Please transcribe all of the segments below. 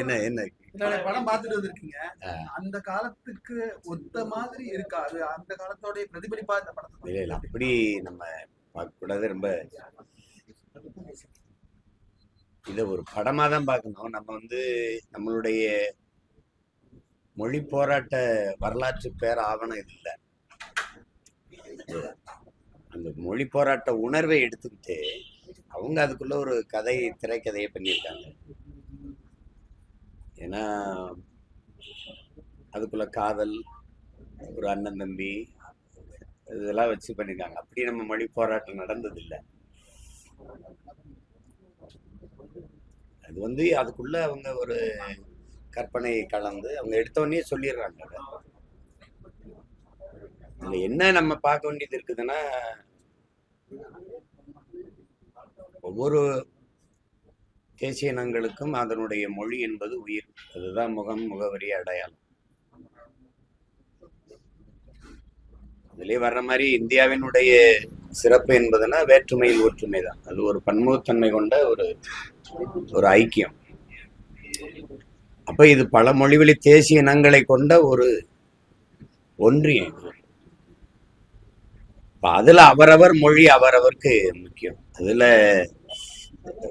என்ன என்ன? படம் பார்த்துட்டு வந்திருக்கீங்க. அந்த காலத்துக்கு ஒத்த மாதிரி இருக்கா? அது அந்த காலத்தோட பிரதிபலிப்பா இந்த படத்தை இல்லை இல்லை. அப்படி நம்ம பார்க்கக்கூடாது. ரொம்ப இதை ஒரு படமாக தான் பார்க்கணும். நம்ம வந்து நம்மளுடைய மொழி போராட்ட வரலாற்று பேர் ஆவணம் இது இல்லை அந்த மொழி போராட்ட உணர்வை எடுத்துக்கிட்டு அவங்க அதுக்குள்ள ஒரு கதை திரைக்கதையை பண்ணியிருக்காங்க. ஏன்னா அதுக்குள்ள காதல் ஒரு அண்ணன் தம்பி இதெல்லாம் வச்சு பண்ணியிருக்காங்க அப்படி நம்ம மொழி போராட்டம் நடந்ததில்லை. அது வந்து அதுக்குள்ள அவங்க ஒரு கற்பனை கலந்து அவங்க எடுத்தோடனே சொல்லிடுறாங்க. அதில் என்ன நம்ம பார்க்க வேண்டியது இருக்குதுன்னா ஒவ்வொரு தேசிய இனங்களுக்கும் அதனுடைய மொழி என்பது உயிர். அதுதான் முகம் முகவரி அடையாளம். அதிலே வர்ற மாதிரி இந்தியாவினுடைய சிறப்பு என்பதுனா வேற்றுமையில் ஒற்றுமை தான். அது ஒரு பன்முகத்தன்மை கொண்ட ஒரு ஒரு ஐக்கியம். அப்ப இது பல மொழிவெளி தேசிய இனங்களை கொண்ட ஒரு ஒன்றியம் அதுல அவரவர் மொழி அவரவருக்கு முக்கியம். அதுல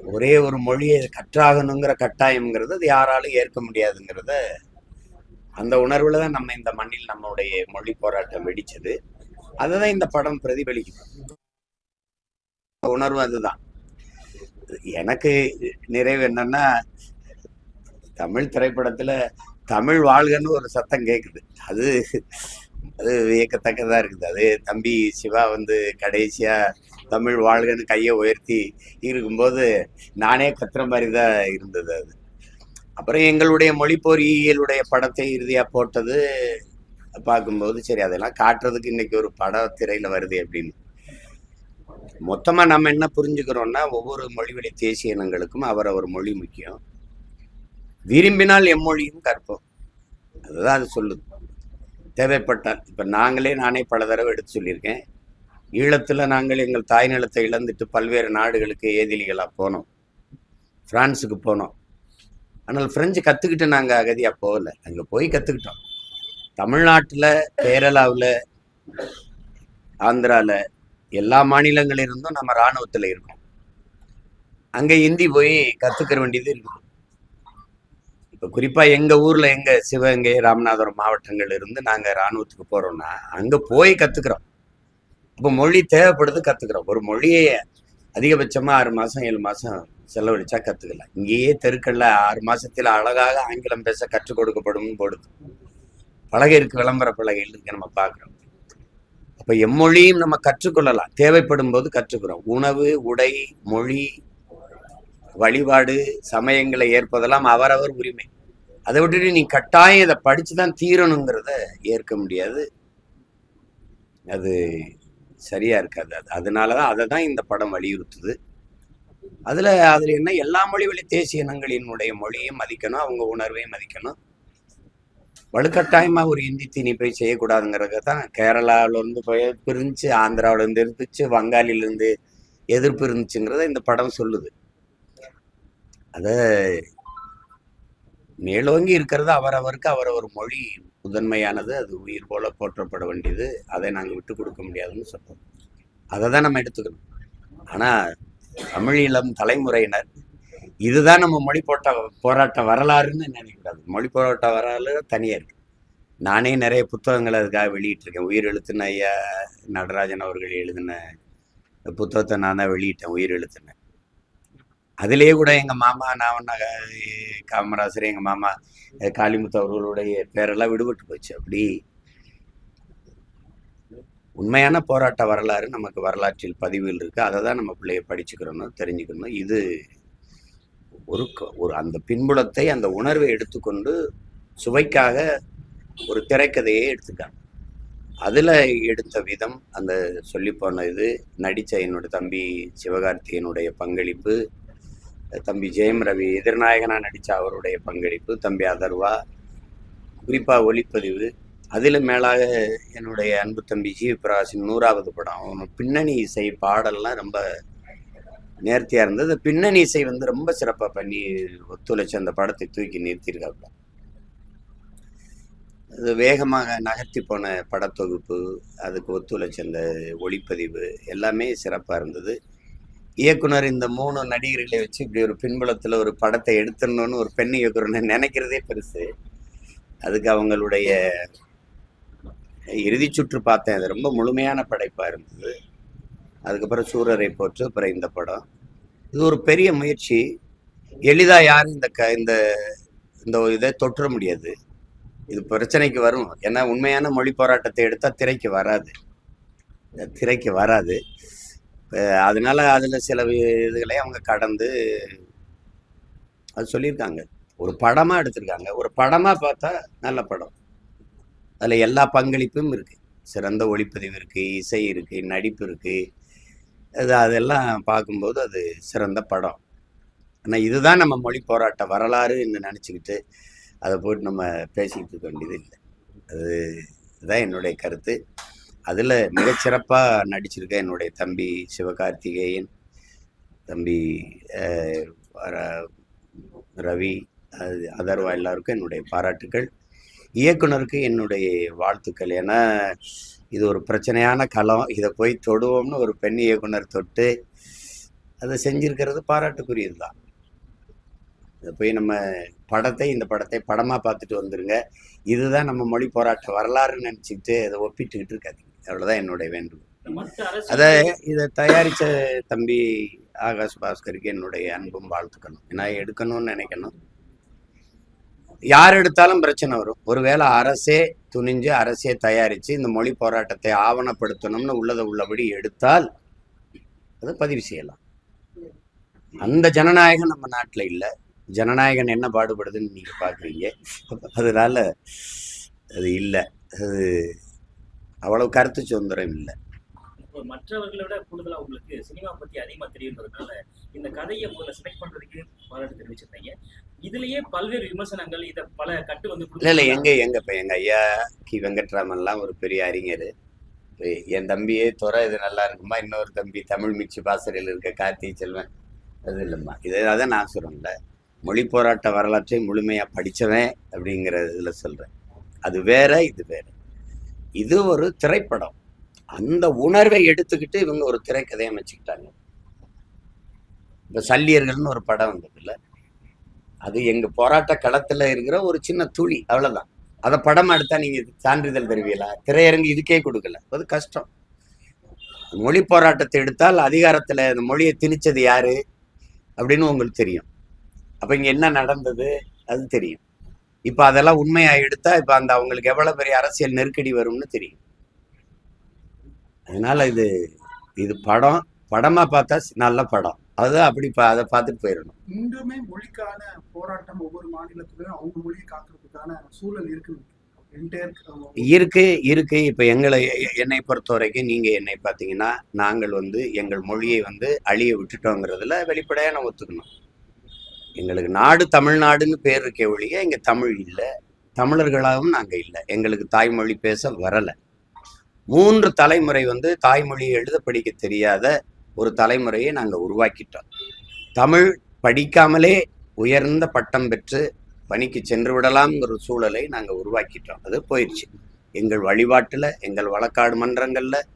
ஒரே ஒரு மொழியை கற்றாகணுங்கிற கட்டாயம்ங்கிறது அது யாராலும் ஏற்க முடியாதுங்கிறத அந்த உணர்வுல தான் நம்ம இந்த மண்ணில் நம்மளுடைய மொழி போராட்டம் வெடிச்சது. அதுதான் இந்த படம் பிரதிபலிக்குது. உணர்வு அதுதான். எனக்கு நிறைவு என்னன்னா தமிழ் திரைப்படத்துல தமிழ் வாழ்கன்னு ஒரு சத்தம் கேக்குது. அது அது வியக்கத்தக்கதா இருக்குது. அது தம்பி சிவா வந்து கடைசியா தமிழ் வாழ்கன்னு கையை உயர்த்தி இருக்கும்போது நானே கத்துற மாதிரி தான் இருந்தது அது. அப்புறம் எங்களுடைய மொழி பொறியியலுடைய படத்தை இறுதியாக போட்டது பார்க்கும்போது சரி அதெல்லாம் காட்டுறதுக்கு இன்னைக்கு ஒரு பட திரையில் வருது அப்படின்னு. மொத்தமாக நம்ம என்ன புரிஞ்சுக்கிறோம்னா ஒவ்வொரு மொழிவழி தேசிய இனங்களுக்கும் அவரவர் மொழி முக்கியம். விரும்பினால் எம்மொழியும் கற்போம். அதுதான் அது சொல்லுது. தேவைப்பட்டால் இப்போ நாங்களே நானே பல தடவை எடுத்து சொல்லியிருக்கேன். ஈழத்தில் நாங்கள் எங்கள் தாய் நிலத்தை இழந்துட்டு பல்வேறு நாடுகளுக்கு ஏதிலிகளாக போனோம். பிரான்ஸுக்கு போனோம். ஆனால் ஃப்ரெஞ்சு கற்றுக்கிட்டு நாங்கள் அகதியாக போகலை. அங்கே போய் கற்றுக்கிட்டோம் தமிழ்நாட்டில் கேரளாவில் ஆந்திராவில் எல்லா மாநிலங்களிலிருந்தும் நம்ம இராணுவத்தில் இருக்கோம். அங்கே ஹிந்தி போய் கற்றுக்கிற வேண்டியது இருக்குது இப்போ குறிப்பாக எங்கள் ஊரில் எங்கள் சிவகங்கை ராமநாதபுரம் மாவட்டங்கள் இருந்து நாங்கள் இராணுவத்துக்கு போகிறோம்னா அங்கே போய் கற்றுக்குறோம் இப்போ மொழி தேவைப்படுது கத்துக்கிறோம். ஒரு மொழியை அதிகபட்சமா ஆறு மாசம் ஏழு மாசம் செலவழிச்சா கத்துக்கலாம் இங்கேயே தெருக்கள்ல ஆறு மாசத்துல அழகாக ஆங்கிலம் பேச கற்றுக் கொடுக்கப்படும் போடுது. பலகை இருக்கு விளம்பர பலகைகள் இருக்கு நம்ம பார்க்கிறோம். அப்ப எம்மொழியும் நம்ம கற்றுக்கொள்ளலாம். தேவைப்படும் போது கற்றுக்கிறோம். உணவு உடை மொழி வழிபாடு சமயங்களை ஏற்பதெல்லாம் அவரவர் உரிமை. அதை விட்டுட்டு நீ கட்டாயம் இதை படிச்சுதான் தீரணுங்கிறத ஏற்க முடியாது. அது சரியா இருக்காது. அது அதனாலதான் அதை தான் இந்த படம் வலியுறுத்துது. அதில் அதில் என்ன எல்லா மொழி வழி தேசிய இனங்களினுடைய மொழியும் மதிக்கணும் அவங்க உணர்வையும் மதிக்கணும். வலுக்கட்டாயமா ஒரு இந்தி திணிப்பை செய்யக்கூடாதுங்கிறத தான் கேரளாவில இருந்து போய் பிரிஞ்சு ஆந்திராவிலேருந்து இருந்துச்சு வங்காளிலேருந்து எதிர்ப்பு இருந்துச்சுங்கிறத இந்த படம் சொல்லுது. அதை மேலோங்கி இருக்கிறது அவரவருக்கு அவரவர் மொழி முதன்மையானது. அது உயிர் போல போற்றப்பட வேண்டியது. அதை நாங்கள் விட்டு கொடுக்க முடியாதுன்னு சொல்கிறோம் அதை தான் நம்ம எடுத்துக்கணும். ஆனால் தமிழ் இளம் தலைமுறையினர் இதுதான் நம்ம மொழி போட்ட போராட்ட வரலாறுன்னு நினைக்கக்கூடாது மொழி போராட்ட வரலாறு தனியாக இருக்கு நானே நிறைய புத்தகங்கள் அதுக்காக வெளியிட்டிருக்கேன். உயிர் எழுத்துன ஐயா நடராஜன் அவர்கள் எழுதின புத்தகத்தை நான் தான் வெளியிட்டேன் உயிர் எழுத்துனேன் அதிலேயே கூட எங்க மாமா நான் காமராசர் எங்க மாமா காளிமுத்து அவர்களுடைய பேரெல்லாம் விடுபட்டு போச்சு. அப்படி உண்மையான போராட்ட வரலாறு நமக்கு வரலாற்றில் பதிவில் இருக்கு. அதை தான் நம்ம பிள்ளைய படிச்சுக்கிறணும் தெரிஞ்சுக்கணும். இது ஒரு ஒரு அந்த பின்புலத்தை அந்த உணர்வை எடுத்துக்கொண்டு சுவைக்காக ஒரு திரைக்கதையே எடுத்துக்காங்க. அதில் எடுத்த விதம் அந்த சொல்லி போன இது நடித்த என்னோட தம்பி சிவகார்த்தியனுடைய பங்களிப்பு தம்பி ஜெயம் ரவி எதிர்நாயகனா நடித்த அவருடைய பங்களிப்பு தம்பி அதர்வா குறிப்பாக ஒளிப்பதிவு அதில் மேலாக என்னுடைய அன்பு தம்பி ஜி பிரகாஷின் நூறாவது படம். பின்னணி இசை பாடல்லாம் ரொம்ப நேர்த்தியாக இருந்தது. பின்னணி இசை வந்து ரொம்ப சிறப்பாக பண்ணி ஒத்துழைச்சி அந்த படத்தை தூக்கி நிறுத்தியிருக்காப்புல. அது வேகமாக நகர்த்தி போன படத்தொகுப்பு அதுக்கு ஒத்துழைச்ச அந்த ஒளிப்பதிவு எல்லாமே சிறப்பாக இருந்தது. இயக்குனர் இந்த மூணு நடிகர்களை வச்சு இப்படி ஒரு பின்புலத்தில் ஒரு படத்தை எடுத்துடணும்னு ஒரு பெண் இயக்குனர் நினைக்கிறதே பெருசு. அதுக்கு அவங்களுடைய இறுதி சுற்று பார்த்தேன். அது ரொம்ப முழுமையான படைப்பாக இருந்தது. அதுக்கப்புறம் சூரரை போற்று அப்புறம் இந்த படம். இது ஒரு பெரிய முயற்சி. எளிதாக யாரும் இந்த க இந்த இந்த இதை தொற்ற முடியாது. இது பிரச்சனைக்கு வரும். ஏன்னா உண்மையான மொழி போராட்டத்தை எடுத்தால் திரைக்கு வராது. திரைக்கு வராது. அதனால அதில் சில இதுகளை அவங்க கடந்து அது சொல்லியிருக்காங்க. ஒரு படமாக எடுத்திருக்காங்க. ஒரு படமாக பார்த்தா நல்ல படம். அதில் எல்லா பங்களிப்பும் இருக்குது சிறந்த ஒளிப்பதிவு இருக்குது இசை இருக்குது நடிப்பு இருக்குது அது அதெல்லாம் பார்க்கும்போது அது சிறந்த படம். ஆனால் இதுதான் நம்ம மொழி போராட்ட வரலாறுன்னு நினச்சிக்கிட்டு அதை போட்டு நம்ம பேசிக்கிட்டு இருக்க வேண்டியது இல்லை. அது இதுதான் என்னுடைய கருத்து. அதில் மிகச்சிறப்பாக நடிச்சிருக்க என்னுடைய தம்பி சிவகார்த்திகேயன் தம்பி ர- ரவி அது அதர்வா எல்லாருக்கும் என்னுடைய பாராட்டுக்கள். இயக்குனருக்கு என்னுடைய வாழ்த்துக்கள். ஏன்னா இது ஒரு பிரச்சனையான களம். இதை போய் தொடுவோம்னு ஒரு பெண் இயக்குனர் தொட்டு அதை செஞ்சிருக்கிறது பாராட்டுக்குரியது தான் இதை போய் நம்ம படத்தை இந்த படத்தை படமாக பார்த்துட்டு வந்துருங்க. இதுதான் நம்ம மொழி போராட்ட வரலாறுன்னு நினச்சிக்கிட்டு அதை ஒப்பிட்டுக்கிட்டு இருக்காதிங்க. அவ்வளோதான் என்னுடைய வேண்டுகோள். அதை இதை தயாரித்த தம்பி ஆகாஷ் பாஸ்கருக்கு என்னுடைய அன்பும் வாழ்த்துக்கணும் நான் எடுக்கணும்னு நினைக்கணும். யார் எடுத்தாலும் பிரச்சனை வரும். ஒருவேளை அரசே துணிஞ்சு அரசே தயாரித்து இந்த மொழி போராட்டத்தை ஆவணப்படுத்தணும்னு உள்ளதை உள்ளபடி எடுத்தால் அதை பதிவு செய்யலாம். அந்த ஜனநாயகம் நம்ம நாட்டில் இல்லை. ஜனநாயகன் என்ன பாடுபடுதுன்னு நீங்கள் பார்க்குறீங்க அதனால அது இல்லை. அது அவ்வளவு கருத்து சுதந்திரம் இல்லை. இப்ப மற்றவர்களை விட கூடுதலா உங்களுக்கு சினிமா பத்தி அதிகமா தெரியுன்றதுனால இந்த கதையை முதல்ல செலக்ட் பண்றதுக்கு பாராட்டு தெரிவிச்சிருந்தீங்க. இதுலயே பல்வேறு விமர்சனங்கள் இத பல கட்டு வந்து இல்லை இல்லை எங்க எங்க இப்போ எங்கள் ஐயா கி. வெங்கட்ராமன்லாம் ஒரு பெரிய அறிஞர். என் தம்பியே துறை இது நல்லா இருக்குமா? இன்னொரு தம்பி தமிழ் மிச்சி பாசறையில் இருக்க கார்த்திகை செல்வன். அது இல்லைம்மா. இதை அதான் நான் சொல்கிறேன்ல மொழி போராட்ட வரலாற்றை முழுமையாக படித்தவன் அப்படிங்கிற இதில் சொல்கிறேன் அது வேற இது வேற. இது ஒரு திரைப்படம். அந்த உணர்வை எடுத்துக்கிட்டு இவங்க ஒரு திரைக்கதையை அமைச்சுக்கிட்டாங்க. இப்போ சல்லியர்கள்னு ஒரு படம் வந்ததுல அது எங்க போராட்ட களத்துல இருக்கிற ஒரு சின்ன துளி அவ்வளவுதான். அதை படம் எடுத்தா நீங்க சான்றிதழ் தருவீங்களா? திரையரங்கு இதுக்கே கொடுக்கல. அது கஷ்டம். மொழி போராட்டத்தை எடுத்தால் அதிகாரத்துல அந்த மொழியை திணிச்சது யாரு? அப்படின்னு உங்களுக்கு தெரியும். அப்ப இங்க என்ன நடந்தது? அது தெரியும். இப்ப அதெல்லாம் உண்மையா எடுத்தா இப்ப அந்த அவங்களுக்கு எவ்வளவு பெரிய அரசியல் நெருக்கடி வரும்னு தெரியும். அதனால இது இது படம் படமா பார்த்தா நல்ல படம். அதுதான் அப்படி அதை பார்த்துட்டு போயிடணும். இன்றுமே மொழிக்கான போராட்டம் ஒவ்வொரு மாநிலத்திலும் அவங்க மொழியை காக்கிறதுக்கான சூழல் இருக்கு. இருக்கு. இருக்கு இப்ப எங்களை என்னை பொறுத்த வரைக்கும் நீங்க என்னை பார்த்தீங்கன்னா நாங்கள் வந்து எங்கள் மொழியை வந்து அழிய விட்டுட்டோங்கிறதுல வெளிப்படையா நான் ஒத்துக்கணும். எங்களுக்கு நாடு தமிழ்நாடுன்னு பேர் இருக்கே ஒழிய இங்கே தமிழ் இல்லை. தமிழர்களாகவும் நாங்கள் இல்லை. எங்களுக்கு தாய்மொழி பேச வரலை. மூன்று தலைமுறை வந்து தாய்மொழியை எழுத படிக்க தெரியாத ஒரு தலைமுறையை நாங்கள் உருவாக்கிட்டோம். தமிழ் படிக்காமலே உயர்ந்த பட்டம் பெற்று பணிக்கு சென்று விடலாம்ங்கிற சூழலை நாங்கள் உருவாக்கிட்டோம். அது போயிடுச்சு எங்கள் வழிபாட்டில் எங்கள் வழக்காடு மன்றங்களில்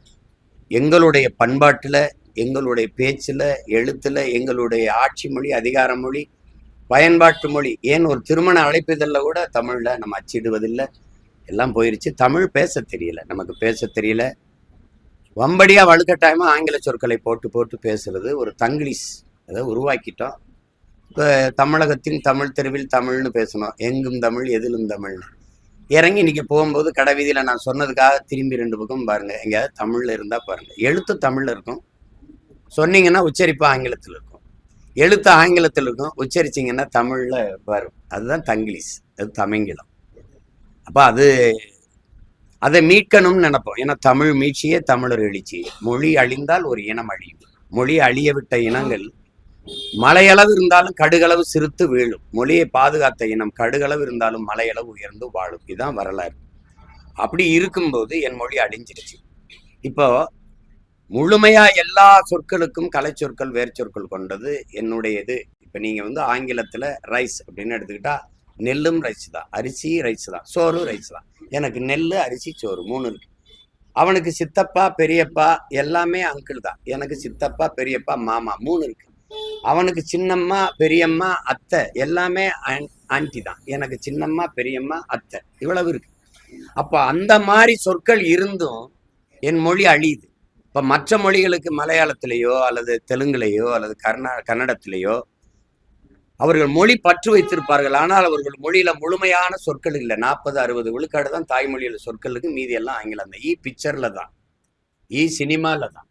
எங்களுடைய பண்பாட்டில் எங்களுடைய பேச்சில் எழுத்தில் எங்களுடைய ஆட்சி மொழி அதிகார மொழி பயன்பாட்டு மொழி. ஏன் ஒரு திருமண அழைப்பிதழில் கூட தமிழில் நம்ம அச்சிடுவதில்லை? எல்லாம் போயிருச்சு. தமிழ் பேச தெரியல. நமக்கு பேச தெரியல. வம்படியாக வலுக்கட்டாயமாக ஆங்கில சொற்களை போட்டு போட்டு பேசுறது ஒரு தங்கிலீஷ். அதை உருவாக்கிட்டோம். இப்போ தமிழகத்தின் தமிழ் தெருவில் தமிழ்னு பேசணும். எங்கும் தமிழ் எதிலும் தமிழ்னு. இறங்கி இன்னைக்கு போகும்போது கடை வீதியில் நான் சொன்னதுக்காக திரும்பி ரெண்டு பக்கம் பாருங்கள் எங்கேயாவது தமிழில் இருந்தால் பாருங்கள் எழுத்து தமிழில் இருக்கும். சொன்னீங்கன்னா உச்சரிப்பு ஆங்கிலத்தில் இருக்கும். எழுத்து ஆங்கிலத்தில் இருக்கும். உச்சரிச்சிங்கன்னா தமிழில் வரும். அதுதான் தங்கிலீஷ். அது தமிங்கிலம். அப்போ அது அதை மீட்கணும்னு நினைப்போம். ஏன்னா தமிழ் மீட்சியே தமிழர் எழுச்சி. மொழி அழிந்தால் ஒரு இனம் அழியும். மொழி அழிய விட்ட இனங்கள் மலையளவு இருந்தாலும் கடுகளவு சிறுத்து வீழும். மொழியை பாதுகாத்த இனம் கடுகளவு இருந்தாலும் மலையளவு உயர்ந்து வாழும். இதுதான் வரலாறு. அப்படி இருக்கும்போது என் மொழி அழிஞ்சிருச்சு. இப்போ முழுமையா எல்லா சொற்களுக்கும் கலை சொற்கள் வேர் சொற்கள் கொண்டது என்னுடையது. இப்போ நீங்க வந்து ஆங்கிலத்துல ரைஸ் அப்படின்னு எடுத்துக்கிட்டா நெல்லும் ரைஸ் தான். அரிசி ரைஸ் தான். சோறு ரைஸ் தான். எனக்கு நெல் அரிசி சோறு மூணு இருக்கு. அவனுக்கு சித்தப்பா பெரியப்பா எல்லாமே அங்கிள் தான். எனக்கு சித்தப்பா பெரியப்பா மாமா மூணு இருக்கு. அவனுக்கு சின்னம்மா பெரியம்மா அத்தை எல்லாமே ஆண்டி தான். எனக்கு சின்னம்மா பெரியம்மா அத்தை இவ்வளவு இருக்கு. அப்போ அந்த மாதிரி சொற்கள் இருந்தும் என் மொழி அழியுது. இப்போ மற்ற மொழிகளுக்கு மலையாளத்திலேயோ அல்லது தெலுங்குலேயோ அல்லது கர்நா கன்னடத்திலேயோ அவர்கள் மொழி பற்று வைத்திருப்பார்கள். ஆனால் அவர்கள் மொழியில முழுமையான சொற்கள் இல்லை. நாற்பது அறுபது விழுக்காடு தான் தாய்மொழியில சொற்களுக்கு மீதி எல்லாம் ஆங்கிலம் தான். E இ பிக்சர்ல தான். E இ சினிமால தான்.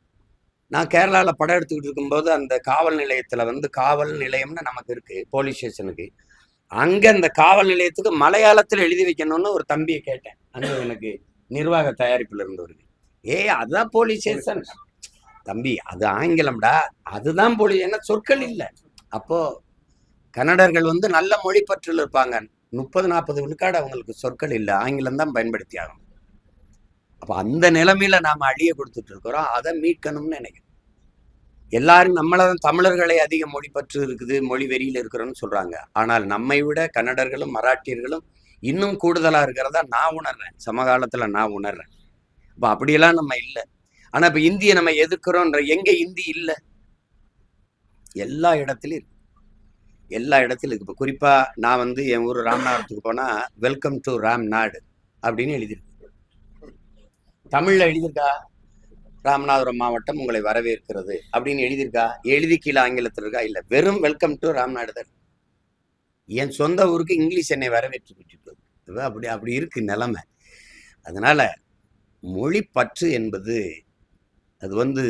நான் கேரளாவில் படம் எடுத்துக்கிட்டு இருக்கும்போது அந்த காவல் நிலையத்தில் வந்து காவல் நிலையம்னு நமக்கு இருக்கு போலீஸ் ஸ்டேஷனுக்கு அங்கே அந்த காவல் நிலையத்துக்கு மலையாளத்தில் எழுதி வைக்கணும்னு ஒரு தம்பியை கேட்டேன். அங்கே எனக்கு நிர்வாக தயாரிப்பில் இருந்தவருக்கு. ஏய் அதுதான் போலீஸ் ஸ்டேஷன் தம்பி அது ஆங்கிலம்டா. அதுதான் போலீஸ் என்ன சொற்கள் இல்லை. அப்போ கன்னடர்கள் வந்து நல்ல மொழி பற்றில் இருப்பாங்க. முப்பது நாற்பது விழுக்காடு அவங்களுக்கு சொற்கள் இல்லை. ஆங்கிலம் தான் பயன்படுத்தி ஆகணும். அப்போ அந்த நிலைமையில நாம அழிய கொடுத்துட்டு இருக்கிறோம். அதை மீட்கணும்னு நினைக்கிறேன் எல்லாரும் நம்மள தமிழர்களை அதிக மொழி பற்று இருக்குது மொழி வெறியில் இருக்கிறோம்னு சொல்றாங்க. ஆனால் நம்மை விட கன்னடர்களும் மராட்டியர்களும் இன்னும் கூடுதலா இருக்கிறதா நான் உணர்றேன். சமகாலத்துல நான் உணர்றேன். அப்ப அப்படியெல்லாம் நம்ம இல்லை. ஆனா இப்ப இந்தியை நம்ம எதிர்க்கிறோன்ற எங்க இந்தி இல்லை? எல்லா இடத்துலயும் இருக்கு. எல்லா இடத்துலயும் இருக்கு. இப்போ குறிப்பா நான் வந்து என் ஊர் ராமநாதத்துக்கு போனா வெல்கம் டு ராம் நாடு அப்படின்னு எழுதியிருக்கு தமிழ்ல எழுதியிருக்கா? ராமநாதபுரம் மாவட்டம் உங்களை வரவேற்கிறது அப்படின்னு எழுதியிருக்கா? எழுதி கீழே ஆங்கிலத்தில் இருக்கா? இல்லை வெறும் வெல்கம் டு ராம்நாடு தான் என் சொந்த ஊருக்கு இங்கிலீஷ் என்னை வரவேற்று விட்டுட்டு அப்படி அப்படி இருக்கு நிலைமை. அதனால மொழி பற்று என்பது அது வந்து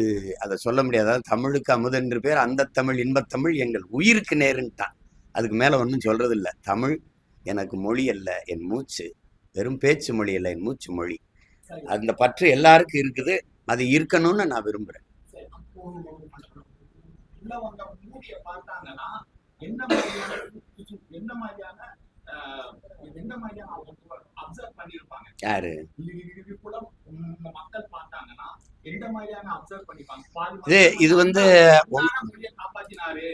அதை சொல்ல முடியாது. தமிழுக்கு அமுதென்று பேர் அந்த தமிழ் இன்பத்தமிழ் எங்கள் உயிருக்கு நேருன்ட்டான். அதுக்கு மேலே ஒன்றும் சொல்றது இல்லை தமிழ் எனக்கு மொழி அல்ல என் மூச்சு வெறும் பேச்சு மொழி அல்ல என் மூச்சு மொழி. அந்த பற்று எல்லாருக்கும் இருக்குது. அது இருக்கணும்னு நான் விரும்புறேன். அப்போ எந்த மாதிரியான அப்சர்வ் பண்ணிப்பாங்க. பாதி இது வந்து காப்பாத்தினாரு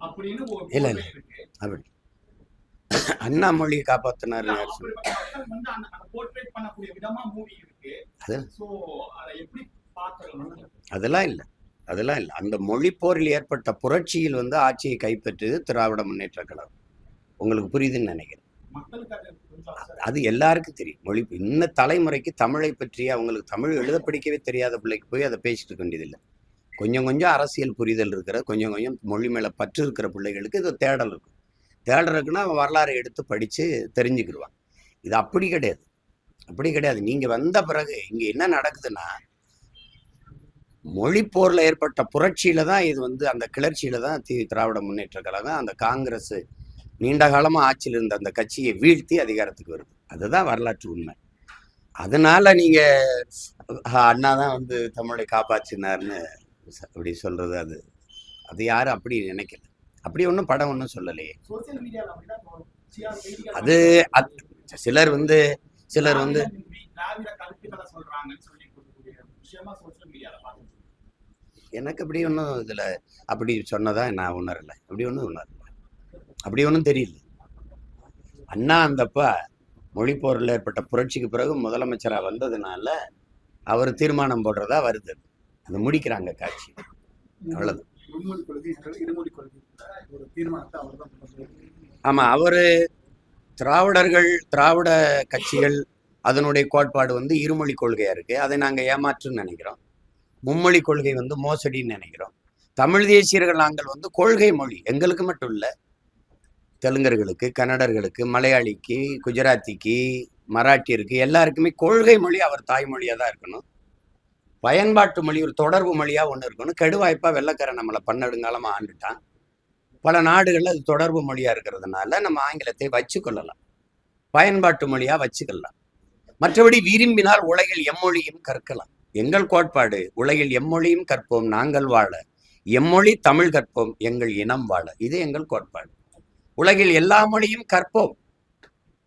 அப்படின்னு இல்ல, இருக்கு. அப்படி அண்ணா மொழியை காப்பாத்தினாரு இல்ல, அதெல்லாம் இல்லை. அதெல்லாம் இல்லை. அந்த மொழி போரில் ஏற்பட்ட புரட்சியில் வந்து ஆட்சியை கைப்பற்றியது திராவிட முன்னேற்ற கழகம். உங்களுக்கு புரியுதுன்னு நினைக்கிறேன். அது எல்லாருக்கும் தெரியும். மொழி இன்ன தலைமுறைக்கு தமிழை பற்றி அவங்களுக்கு தமிழ் எழுத படிக்கவே தெரியாத பிள்ளைக்கு போய் அதை பேசிட்டு இருக்க வேண்டியதில்லை. கொஞ்சம் கொஞ்சம் அரசியல் புரிதல் இருக்கிற கொஞ்சம் கொஞ்சம் மொழி மேலே பற்று இருக்கிற பிள்ளைகளுக்கு இது தேடல் இருக்கும். தேடல் இருக்குன்னா அவன் வரலாறை எடுத்து படித்து தெரிஞ்சுக்கிடுவான் இது அப்படி கிடையாது. அப்படி கிடையாது. நீங்கள் வந்த பிறகு இங்கே என்ன நடக்குதுன்னா மொழி போரில் ஏற்பட்ட புரட்சியில தான் இது வந்து அந்த கிளர்ச்சியில் தான் தி திராவிட முன்னேற்ற கழகம் அந்த காங்கிரஸ் நீண்ட காலமா ஆட்சியில் இருந்த அந்த கட்சியை வீழ்த்தி அதிகாரத்துக்கு வருது. அதுதான் வரலாற்று உண்மை. அதனால நீங்க அஹ், அண்ணா தான் வந்து தமிழை காப்பாற்றினார்னு அப்படி சொல்றது அது. அது யாரும் அப்படி நினைக்கல. அப்படி ஒன்றும் படம் ஒன்றும் சொல்லலையே. அது சிலர் வந்து சிலர் வந்து எனக்கு அப்படி ஒன்றும் இதுல அப்படி சொன்னதா நான் உணரல. அப்படி ஒன்றும் உணரல. அப்படி ஒன்றும் தெரியல. அண்ணா அந்தப்ப மொழிப்போரில் ஏற்பட்ட புரட்சிக்கு பிறகு முதலமைச்சரா வந்ததுனால அவர் தீர்மானம் போடுறதா வருது. அதை முடிக்கிறாங்க காட்சி. அவ்வளவு. தீர்மானத்தை அவர் திராவிடர்கள் திராவிட கட்சிகள் அதனுடைய கோட்பாடு வந்து இருமொழி கொள்கையா இருக்கு. அதை நாங்க ஏமாற்றுன்னு நினைக்கிறோம். மும்மொழி கொள்கை வந்து மோசடின்னு நினைக்கிறோம். தமிழ் தேசியர்கள் நாங்கள் வந்து கொள்கை மொழி. எங்களுக்கு மட்டும் இல்ல தெலுங்கர்களுக்கு கன்னடர்களுக்கு மலையாளிக்கு குஜராத்திக்கு மராட்டியருக்கு எல்லாருக்குமே கொள்கை மொழி அவர் தாய்மொழியாக தான் இருக்கணும். பயன்பாட்டு மொழி ஒரு தொடர்பு மொழியாக ஒன்று இருக்கணும். கெடுவாய்ப்பாக வெள்ளக்காரன் நம்மளை பன்னெடுங்காலமாக ஆண்டுட்டான். பல நாடுகளில் அது தொடர்பு மொழியாக இருக்கிறதுனால நம்ம ஆங்கிலத்தை வச்சுக்கொள்ளலாம். பயன்பாட்டு மொழியாக வச்சுக்கலாம் மற்றபடி விரும்பினால் உலகில் எம்மொழியும் கற்கலாம். எங்கள் கோட்பாடு உலகில் எம்மொழியும் கற்போம் நாங்கள் வாழ. எம்மொழி தமிழ் கற்போம் எங்கள் இனம் வாழ. இது எங்கள் கோட்பாடு. உலகில் எல்லா மொழியும் கற்போம்.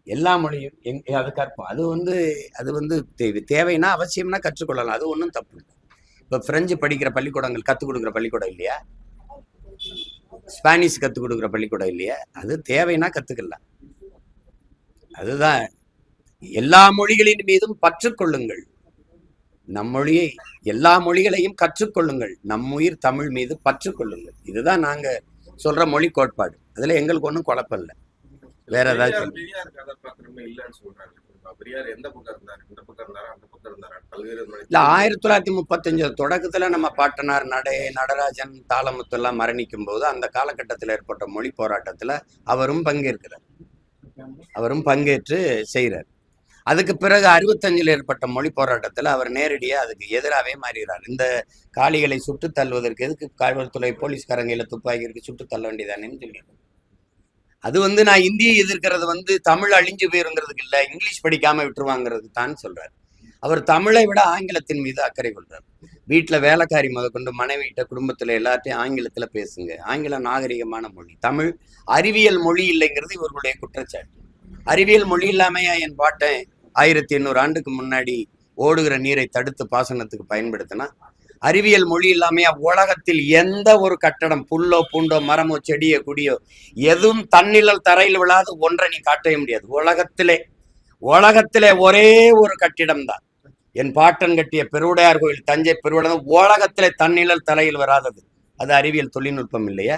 எல்லா மொழியும் எங் அது கற்போம். அது வந்து அது வந்து தேவை தேவைன்னா அவசியம்னா கற்றுக்கொள்ளலாம். அது ஒன்றும் தப்பு இல்லை. இப்போ பிரெஞ்சு படிக்கிற பள்ளிக்கூடங்கள் கற்றுக் கொடுக்குற பள்ளிக்கூடம் இல்லையா? ஸ்பானிஷ் கற்றுக் கொடுக்குற பள்ளிக்கூடம் இல்லையா? அது தேவைன்னா கற்றுக்கலாம் அதுதான். எல்லா மொழிகளின் மீதும் பற்றுக்கொள்ளுங்கள். நம் மொழியை எல்லா மொழிகளையும் கற்றுக்கொள்ளுங்கள். நம் உயிர் தமிழ் மீது பற்றுக்கொள்ளுங்கள். இதுதான் நாங்க சொல்ற மொழி கோட்பாடு. அதுல எங்களுக்கு ஒன்றும் குழப்பம் இல்லை. வேற ஏதாச்சும் இல்ல ஆயிரத்தி தொள்ளாயிரத்தி முப்பத்தஞ்சு தொடக்கத்துல நம்ம பாட்டனார் நடை நடராஜன் தாளமுத்து எல்லாம் மரணிக்கும் போது அந்த காலகட்டத்தில் ஏற்பட்ட மொழி போராட்டத்துல அவரும் பங்கேற்கிறார். அவரும் பங்கேற்று செய்கிறார் அதுக்கு பிறகு அறுபத்தஞ்சில் ஏற்பட்ட மொழி போராட்டத்தில் அவர் நேரடியாக அதுக்கு எதிராகவே மாறுகிறார் இந்த காளிகளை சுட்டு தள்ளுவதற்கு எதுக்கு காவல்துறை போலீஸ்காரங்க துப்பாக்கி இருக்கு சுட்டு தள்ள வேண்டியதானேன்னு சொல்லி அது வந்து நான் இந்தியை எதிர்க்கிறது வந்து தமிழ் அழிஞ்சு போயிருங்கிறதுக்கு இல்லை இங்கிலீஷ் படிக்காம விட்டுருவாங்கிறது தான் சொல்றாரு. அவர் தமிழை விட ஆங்கிலத்தின் மீது அக்கறை கொள்றார். வீட்டில் வேலைக்காரி முதற்கொண்டு மனைவிட்ட குடும்பத்தில் எல்லாத்தையும் ஆங்கிலத்தில் பேசுங்க. ஆங்கிலம் நாகரிகமான மொழி. தமிழ் அறிவியல் மொழி இல்லைங்கிறது இவர்களுடைய குற்றச்சாட்டு. அறிவியல் மொழி இல்லாமையா என் பாட்டை ஆயிரத்தி எண்ணூறு ஆண்டுக்கு முன்னாடி ஓடுகிற நீரை தடுத்து பாசனத்துக்கு பயன்படுத்தினா? அறிவியல் மொழி இல்லாமையா உலகத்தில் எந்த ஒரு கட்டடம் புல்லோ பூண்டோ மரமோ செடியோ குடியோ எதுவும் தன்னிழல் தரையில் விழாத ஒன்றை நீ காட்டவே முடியாது. உலகத்திலே உலகத்திலே ஒரே ஒரு கட்டிடம் தான் என் பாட்டன் கட்டிய பெருவுடையார் கோயில் தஞ்சை பெருவுடையார் உலகத்திலே தன்னிழல் தலையில் வராதது. அது அறிவியல் தொழில்நுட்பம் இல்லையா?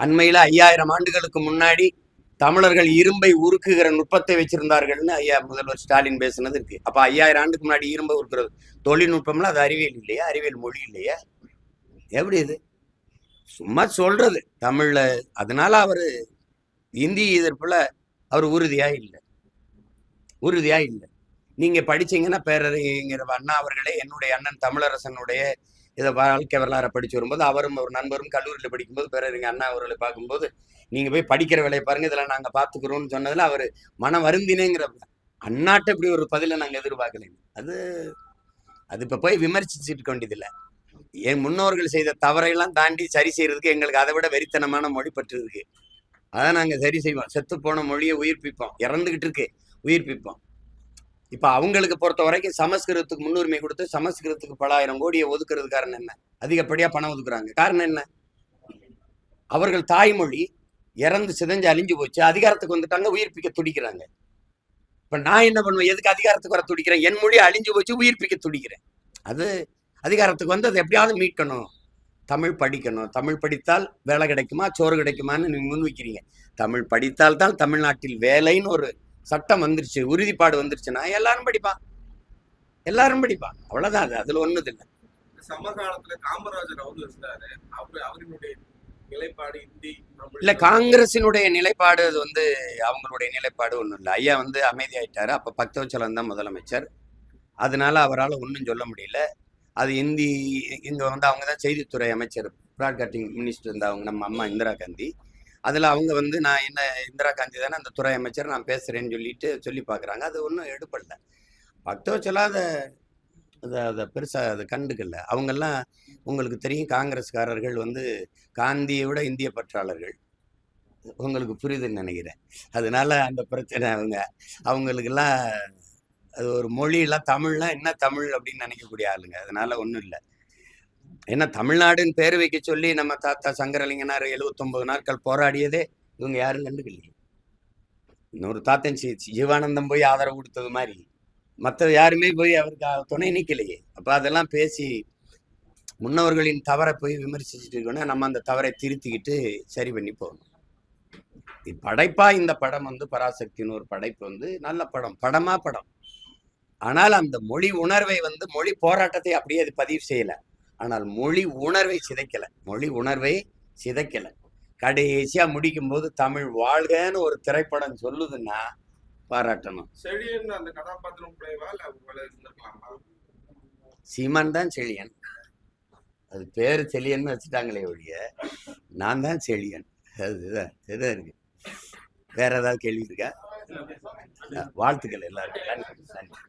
அண்மையில ஐயாயிரம் ஆண்டுகளுக்கு முன்னாடி தமிழர்கள் இரும்பை உருக்குகிற நுட்பத்தை வச்சிருந்தார்கள்னு ஐயா முதல்வர் ஸ்டாலின் பேசுனது இருக்கு. அப்ப ஐயாயிரம் ஆண்டுக்கு முன்னாடி இரும்பை உருக்குறது தொழில்நுட்பம்ல அது அறிவியல் இல்லையா? அறிவியல் மொழி இல்லையா? எப்படி இது? சும்மா சொல்றது. தமிழ்ல அதனால அவரு இந்தி எதிர்ப்புல அவர் உறுதியா இல்லை. உறுதியா இல்லை. நீங்க படிச்சீங்கன்னா பேரறிஞர் அண்ணா அவர்களே என்னுடைய அண்ணன் தமிழரசனுடைய இதை வாழ்க்கை வரலாறை படிச்சு வரும்போது அவரும் ஒரு நண்பரும் கல்லூரியில் படிக்கும்போது பேரறிஞர் அண்ணா அவர்களை பார்க்கும்போது நீங்க போய் படிக்கிற வேலையை பாருங்க இதெல்லாம் நாங்க பாத்துக்கிறோம்னு சொன்னதுல அவர் மனம் வருந்தினேங்கிற அண்ணாட்ட இப்படி ஒரு பதிலை நாங்க எதிர்பார்க்கல. அது அது இப்ப போய் விமர்சிச்சுட்டு இருக்க வேண்டியதில்லை. என் முன்னோர்கள் செய்த தவறையெல்லாம் தாண்டி சரி செய்யறதுக்கு எங்களுக்கு அதை விட வெறித்தனமான மொழி பற்று இருக்கு அதை நாங்க சரி செய்வோம். செத்து போன மொழியை உயிர்ப்பிப்போம். இறந்துகிட்டு இருக்கு உயிர்ப்பிப்போம். இப்ப அவங்களுக்கு பொறுத்த வரைக்கும் சமஸ்கிருதத்துக்கு முன்னுரிமை கொடுத்து சமஸ்கிருதத்துக்கு பலாயிரம் கோடியை ஒதுக்குறது காரணம் என்ன? அதிகப்படியா பணம் ஒதுக்குறாங்க. காரணம் என்ன? அவர்கள் தாய்மொழி இறந்து சிதைஞ்சு அழிஞ்சு போச்சு அதிகாரத்துக்கு வந்துட்டாங்க உயிர்ப்பிக்க துடிக்கிறாங்க. இப்ப நான் என்ன பண்ணுவேன்? எதுக்கு அதிகாரத்துக்கு வர துடிக்கிறேன்? என் மொழி அழிஞ்சு போச்சு உயிர்ப்பிக்க துடிக்கிறேன். அது அதிகாரத்துக்கு வந்து அதை எப்படியாவது மீட்கணும். தமிழ் படிக்கணும். தமிழ் படித்தால் வேலை கிடைக்குமா? சோறு கிடைக்குமான்னு நீங்க முன்வைக்கிறீங்க. தமிழ் படித்தால் தான் தமிழ்நாட்டில் வேலைன்னு ஒரு சட்டம் வந்துருச்சு உறுதிப்பாடு வந்துருச்சுன்னா எல்லாரும் படிப்பான். எல்லாரும் படிப்பான். அவ்வளவுதான் அது. அதுல ஒண்ணுது இல்லை சமகாலத்துல காமராஜர் அவரு இருந்தாரு. அவரு அவரினுடைய நிலைப்பாடு இந்தி இல்ல காங்கிரசினுடைய நிலைப்பாடு அது வந்து அவங்களுடைய நிலைப்பாடு ஒன்றும் இல்லை. ஐயா வந்து அமைதியாயிட்டாரு. அப்ப பக்தவச்சலம் தான் முதலமைச்சர். அதனால அவரால் ஒன்றும் சொல்ல முடியல. அது இந்தி இங்க வந்து அவங்க தான் செய்தித்துறை அமைச்சர் ப்ராட்காஸ்டிங் மினிஸ்டர் இருந்த அவங்க நம்ம அம்மா இந்திரா காந்தி. அதில் அவங்க வந்து நான் என்ன இந்திரா காந்தி தானே அந்த துறை அமைச்சர் நான் பேசுகிறேன்னு சொல்லிட்டு சொல்லி பார்க்குறாங்க. அது ஒன்றும் எடுப்படல பக்தவச்சலம் அதை அதை அதை பெருசாக அதை கண்டுக்கல. அவங்கெல்லாம் உங்களுக்கு தெரியும் காங்கிரஸ்காரர்கள் வந்து காந்தியை விட இந்திய பற்றாளர்கள். உங்களுக்கு புரியுதுன்னு நினைக்கிறேன். அதனால அந்த பிரச்சனை அவங்க அவங்களுக்கெல்லாம் அது ஒரு மொழியெல்லாம் தமிழ்லாம் என்ன தமிழ் அப்படின்னு நினைக்கக்கூடிய ஆளுங்க. அதனால ஒன்றும் இல்லை. ஏன்னா தமிழ்நாடுன்னு பேர் வைக்க சொல்லி நம்ம தாத்தா சங்கரலிங்கனார் எழுபத்தொம்பது நாட்கள் போராடியதே இவங்க யாரும் கண்டுக்கலையே. இன்னொரு தாத்தன் சி ஜீவானந்தம் போய் ஆதரவு கொடுத்தது மாதிரி. மற்ற யாருமே போய் அவருக்கு துணை நிற்கலையே அப்போ அதெல்லாம் பேசி முன்னவர்களின் தவறை போய் விமர்சிச்சுட்டு இருக்கோன்னா நம்ம அந்த தவறை திருத்திக்கிட்டு சரி பண்ணி போகணும். படைப்பா இந்த படம் வந்து பராசக்தின்னு ஒரு படைப்பு வந்து நல்ல படம் படமா படம். ஆனால் அந்த மொழி உணர்வை வந்து மொழி போராட்டத்தை அப்படியே அது பதிவு செய்யல. ஆனால் மொழி உணர்வை சிதைக்கல. மொழி உணர்வை சிதைக்கல. கடைசியா முடிக்கும் போது தமிழ் வாழ்கன்னு ஒரு திரைப்படம் சொல்லுதுன்னா பாராட்டணும். செழியன் அந்த கதாபாத்திரம் சீமான் தான் செழியன். அது பேர் செழியன் வச்சுட்டாங்களே ஒழிய நான் தான் செழியன். அதுதான் இதுதான் இருக்கு. வேற ஏதாவது கேள்வி இருக்கா? வாழ்த்துக்கள் எல்லாருக்கும். நன்றி.